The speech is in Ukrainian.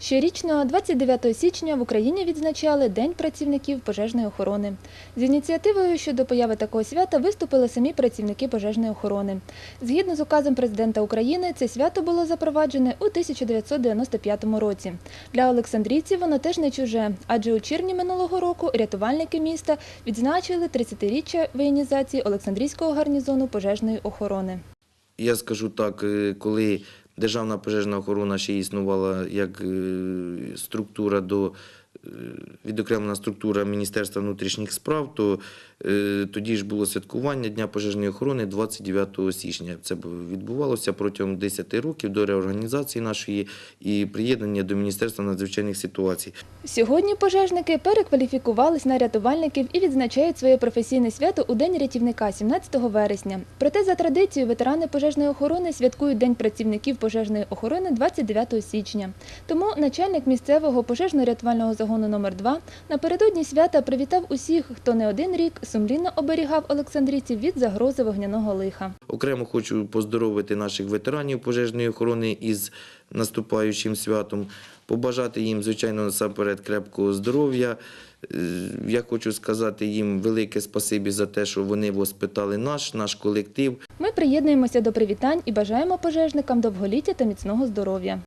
Щорічно, 29 січня, в Україні відзначали День працівників пожежної охорони. З ініціативою щодо появи такого свята виступили самі працівники пожежної охорони. Згідно з указом президента України, це свято було запроваджене у 1995 році. Для олександрійців воно теж не чуже, адже у червні минулого року рятувальники міста відзначили 30-річчя воєнізації Олександрійського гарнізону пожежної охорони. Я скажу так, е, коли Державна пожежна охорона ще існувала як е, структура до відокремлена структура Міністерства внутрішніх справ, то е, тоді ж було святкування Дня пожежної охорони 29 січня. Це відбувалося протягом 10 років до реорганізації нашої і приєднання до Міністерства надзвичайних ситуацій. Сьогодні пожежники перекваліфікувались на рятувальників і відзначають своє професійне свято у День рятівника 17 вересня. Проте за традицією ветерани пожежної охорони святкують День працівників пожежної охорони 29 січня. Тому начальник місцевого пожежно-рятувального загону номер 2 напередодні свята привітав усіх, хто не один рік сумлінно оберігав олександрійців від загрози вогняного лиха. Окремо хочу поздоровити наших ветеранів пожежної охорони із наступаючим святом, побажати їм, звичайно, насамперед крепкого здоров'я. Е, Я хочу сказати їм велике спасибі за те, що вони воспитали наш, наш колектив. Ми приєднуємося до привітань і бажаємо пожежникам довголіття та міцного здоров'я.